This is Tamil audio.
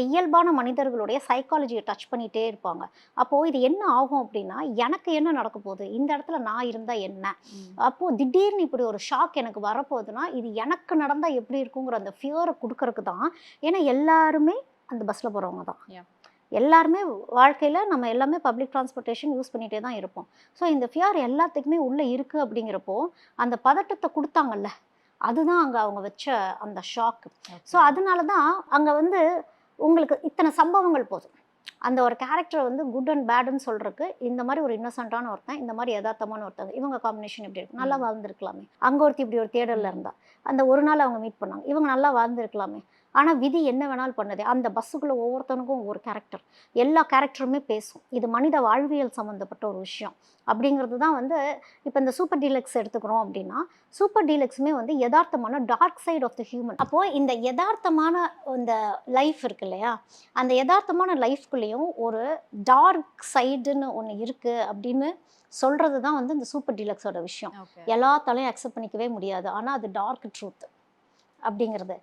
இந்த இயல்பான மனிதர்களுடைய சைக்காலஜியை டச் பண்ணிகிட்டே இருப்பாங்க. அப்போது இது என்ன ஆகும் அப்படின்னா எனக்கு என்ன நடக்க போகுது? இந்த இடத்துல நான் இருந்தால் என்ன? அப்போது திடீர்னு இப்படி ஒரு ஷாக் எனக்கு வரப்போகுதுன்னா இது எனக்கு நடந்தால் எப்படி இருக்குங்கிற அந்த ஃபியரை கொடுக்கறதுக்கு தான். ஏன்னா எல்லாருமே அந்த பஸ்ஸில் போகிறவங்க தான். எல்லாருமே வாழ்க்கையில் நம்ம எல்லாமே பப்ளிக் டிரான்ஸ்போர்ட்டேஷன் யூஸ் பண்ணிகிட்டே தான் இருப்போம். ஸோ இந்த ஃபியர் எல்லாத்துக்குமே உள்ளே இருக்குது அப்படிங்கிறப்போ அந்த பதட்டத்தை கொடுத்தாங்கல்ல அதுதான் அங்கே அவங்க வச்ச அந்த ஷாக் ஸோ அதனால தான் அங்கே வந்து உங்களுக்கு இத்தனை சம்பவங்கள் போதும். அந்த ஒரு கேரக்டர் வந்து குட் அண்ட் பேடுன்னு சொல்றதுக்கு இந்த மாதிரி ஒரு இன்னசென்ட்டான ஒருத்தன் இந்த மாதிரி யதார்த்தமான ஒருத்தங்க இவங்க காம்பினேஷன் எப்படி இருக்கு. நல்லா. வாழ்ந்துருக்கலாமே. அங்கே ஒருத்தி இப்படி ஒரு தேடல்ல இருந்தா அந்த ஒரு நாள் அவங்க மீட் பண்ணாங்க. இவங்க நல்லா வாழ்ந்துருக்கலாமே. ஆனால் விதி என்ன வேணாலும் பண்ணுது. அந்த பஸ்ஸுக்குள்ள ஒவ்வொருத்தனுக்கும் ஒவ்வொரு கேரக்டர் எல்லா கேரக்டருமே பேசும். இது மனித வாழ்வியல் சம்மந்தப்பட்ட ஒரு விஷயம். அப்படிங்கிறது தான் வந்து இப்போ இந்த சூப்பர் டீலக்ஸ் எடுத்துக்கிறோம் அப்படின்னா சூப்பர் டீலக்ஸுமே வந்து யதார்த்தமான dark side of the human அப்போது இந்த யதார்த்தமான இந்த லைஃப் இருக்கு இல்லையா? அந்த யதார்த்தமான லைஃப்குள்ளேயும் ஒரு டார்க் சைடுன்னு ஒன்று இருக்குது அப்படின்னு சொல்கிறது தான் வந்து இந்த சூப்பர் டீலக்ஸோட விஷயம். எல்லாத்தாலையும் அக்செப்ட் பண்ணிக்கவே முடியாது. ஆனால் அது டார்க் ட்ரூத் அப்படிங்கிறது.